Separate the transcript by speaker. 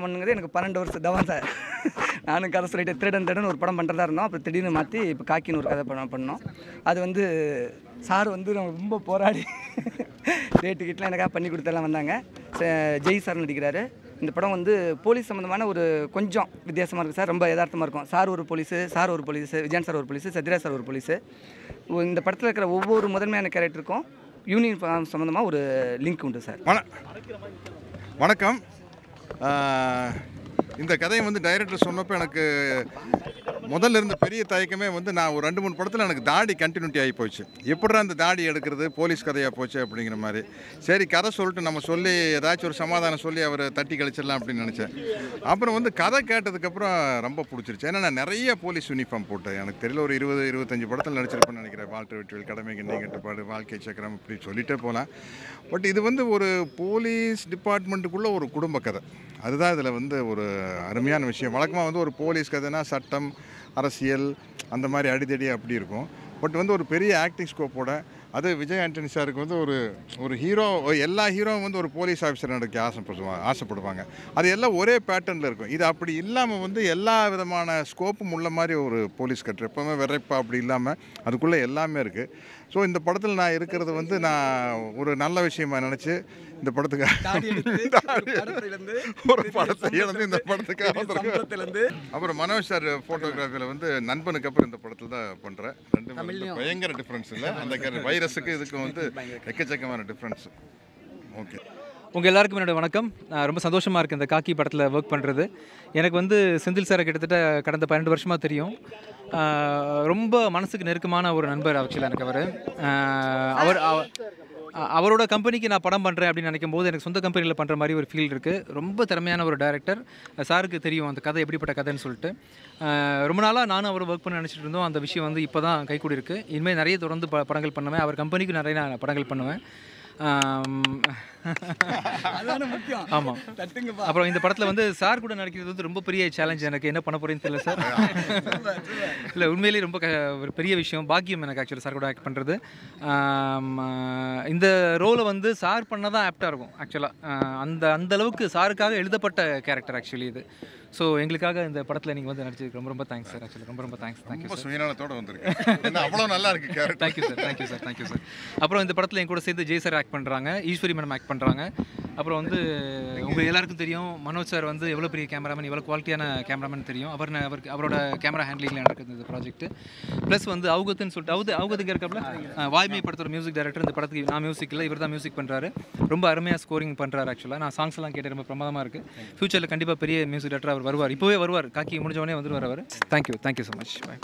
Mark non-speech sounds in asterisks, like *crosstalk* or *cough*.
Speaker 1: பண்ணுங்கிறது எனக்கு பன்னெண்டு வருஷம் தவன் சார். நானும் கதை சொல்லிட்டு திருடன் திருடன் ஒரு படம் பண்ணுறதா இருந்தோம். அப்புறம் திடீர்னு மாற்றி இப்போ காக்கின்னு ஒரு கதை படம் பண்ணோம். அது வந்து சார் வந்து ரொம்ப போராடி டேட்டு கிட்டலாம் எனக்காக பண்ணி கொடுத்தெல்லாம் வந்தாங்க. ச- ஜெய் சார் நடிக்கிறாரு. இந்த படம் வந்து போலீஸ் சம்மந்தமான ஒரு கொஞ்சம் வித்தியாசமாக இருக்குது சார். ரொம்ப யதார்த்தமாக இருக்கும். சார் ஒரு போலீஸு சார் ஒரு போலீஸு விஜயன் சார் ஒரு போலீஸு சத்யராஜ் சார் ஒரு போலீஸு. இந்த படத்தில் இருக்கிற ஒவ்வொரு முதன்மையான கேரக்டருக்கும் யூனியன் சம்மந்தமாக ஒரு லிங்க் உண்டு சார்.
Speaker 2: வணக்கம். வணக்கம் இந்த கதையை வந்து டைரக்டர் சொன்னப்போ எனக்கு முதல்ல இருந்த பெரிய தயக்கமே வந்து நான் ஒரு ரெண்டு மூணு படத்தில் எனக்கு தாடி கண்டினியூட்டி ஆகி போச்சு. எப்படா அந்த தாடி எடுக்கிறது போலீஸ் கதையாக போச்சு அப்படிங்கிற மாதிரி. சரி கதை சொல்லிட்டு நம்ம சொல்லி ஏதாச்சும் ஒரு சமாதானம் சொல்லி அவர் தட்டி கழிச்சிடலாம் அப்படின்னு நினச்சேன். அப்புறம் வந்து கதை கேட்டதுக்கப்புறம் ரொம்ப பிடிச்சிருச்சு. ஏன்னா நான் நிறைய போலீஸ் யூனிஃபார்ம் போட்டேன். எனக்கு தெரியல ஒரு இருபது இருபத்தஞ்சு படத்தில் நினச்சிருப்பேன்னு நினைக்கிறேன். வாழ்த்து வெற்றிகள் கடமை கிண்ணை கட்டுப்பாடு வாழ்க்கை சக்கரம் இப்படி சொல்லிட்டே போகலாம் பட் இது வந்து ஒரு போலீஸ் டிபார்ட்மெண்ட்டுக்குள்ளே ஒரு குடும்ப கதை. அதுதான் இதில் வந்து ஒரு அருமையான விஷயம். வழக்கமாக வந்து ஒரு போலீஸ் கதைனா சட்டம் அரசியல் அந்த மாதிரி அடிதடி அப்படி இருக்கும். பட் வந்து ஒரு பெரிய ஆக்டிங் ஸ்கோப்போட அது விஜய் ஆண்டனி சாருக்கு வந்து ஒரு ஒரு ஹீரோ எல்லா ஹீரோவும் வந்து ஒரு போலீஸ் ஆஃபீஸர் நடிக்க ஆசைப்படுவாங்க ஆசைப்படுவாங்க. அது எல்லாம் ஒரே பேட்டர்னில் இருக்கும். இது அப்படி இல்லாமல் வந்து எல்லா விதமான ஸ்கோப்பும் உள்ள மாதிரி ஒரு போலீஸ் கட்டுற எப்போவுமே விரைப்பா அப்படி இல்லாமல் அதுக்குள்ளே எல்லாமே இருக்குது ஸோ இந்த படத்தில் நான் இருக்கிறது வந்து நான் ஒரு நல்ல விஷயமா நினச்சி இந்த படத்துக்கு *laughs* ஒரு படத்தை இழந்து இந்த படத்துக்காக. அப்புறம் மனோஜ் சார் ஃபோட்டோகிராஃபியில் வந்து நண்பனுக்கு அப்புறம் இந்த படத்தில் தான் பண்ணுறேன் ரெண்டு வந்து *laughs* பயங்கர டிஃப்ரென்ஸ் இல்லை? அந்த வைரஸுக்கு இதுக்கு வந்து எக்கச்சக்கமான டிஃப்ரென்ஸ் ஓகே
Speaker 3: உங்கள் எல்லாருக்கும் என்னோட வணக்கம். நான் ரொம்ப சந்தோஷமாக இருக்குது இந்த காக்கி படத்தில் ஒர்க் பண்ணுறது எனக்கு வந்து செந்தில் சாரை கிட்டத்தட்ட கடந்த பன்னெண்டு வருஷமாக தெரியும். ரொம்ப மனசுக்கு நெருக்கமான ஒரு நண்பர் ஆக்சுவலாக எனக்கு அவர். அவர் அவரோட கம்பெனிக்கு நான் படம் பண்ணுறேன் அப்படின்னு நினைக்கும் போது எனக்கு சொந்த கம்பெனியில் பண்ணுற மாதிரி ஒரு ஃபீல் இருக்குது ரொம்ப திறமையான ஒரு டேரக்டர் சாருக்கு தெரியும் அந்த கதை எப்படிப்பட்ட கதைன்னு சொல்லிட்டு. ரொம்ப நாளாக நானும் அவர் ஒர்க் பண்ண நினச்சிட்டு இருந்தோம். அந்த விஷயம் வந்து இப்போ தான் கைகூடி இருக்குது இனிமேல் நிறைய தொடர்ந்து ப படங்கள் பண்ணுவேன். அவர் கம்பெனிக்கு நிறைய நான் படங்கள் பண்ணுவேன். ஆமாம் அப்புறம் இந்த படத்தில் வந்து சார் கூட நடிக்கிறது வந்து ரொம்ப பெரிய சேலஞ்ச் எனக்கு என்ன பண்ண போறேன்னு தெரியல சார். *laughs* இல்லை உண்மையிலேயே ரொம்ப ஒரு பெரிய விஷயம். பாக்கியம் எனக்கு ஆக்சுவலி சார் கூட ஆக்ட் பண்ணுறது இந்த ரோலை வந்து சார் பண்ண தான் ஆப்டாக இருக்கும் ஆக்சுவலாக அந்த அந்த அளவுக்கு சாருக்காக எழுதப்பட்ட கேரக்டர் ஆக்சுவலி இது. ஸோ எங்களுக்காக இந்த படத்தில் நீங்கள் வந்து நடிச்சதுக்கு ரொம்ப ரொம்ப தேங்க்ஸ் சார் ஆக்சுவலி ரொம்ப ரொம்ப தேங்க்ஸ் தேங்க்யூ சார்
Speaker 2: சுயநலத்தோட வந்திருக்கேன் ஏன்னா அவ்வளோ நல்லா இருக்கு character
Speaker 3: thank you sir thank you sir thank you sir அப்புறம் இந்த படத்தில் என் கூட சேர்ந்து ஜெய் சார் ஆக்ட் பண்ணுறாங்க ஈஸ்வரி மேடம் ஆக்ட் பண்ணுறாங்க அப்புறம் வந்து உங்கள் எல்லாருக்கும் தெரியும். மனோஜ் சார் வந்து எவ்வளோ பெரிய கேமராமேன் எவ்வளோ குவாலிட்டியான கேமராமேன் தெரியும். அவர் அவருக்கு அவரோட கேமரா ஹேண்ட்லிங்கில் நடக்குது இந்த ப்ராஜெக்ட் ப்ளஸ் வந்து அவுகத்துன்னு சொல்லிட்டு அவுது அவுகத்துக்கு இருக்கப்பல வாய்மை படத்தோட மியூசிக் டைரக்டர் இந்த படத்துக்கு நான் மியூசிக் இல்லை இவர் தான் மியூசிக் பண்ணுறாரு ரொம்ப அருமையாக ஸ்கோரிங் பண்ணுறாரு ஆக்சுவலாக நான் சாங்ஸ் எல்லாம் கேட்டு ரொம்ப பிரமாதமாக இருக்குது ஃபியூச்சரில் கண்டிப்பாக பெரிய மியூசிக் டைரக்டர் அவர் வருவார். இப்போவே வருவார். காக்கி முடிஞ்ச உடனே வந்துருவார் அவர். Thank you thank you so much bye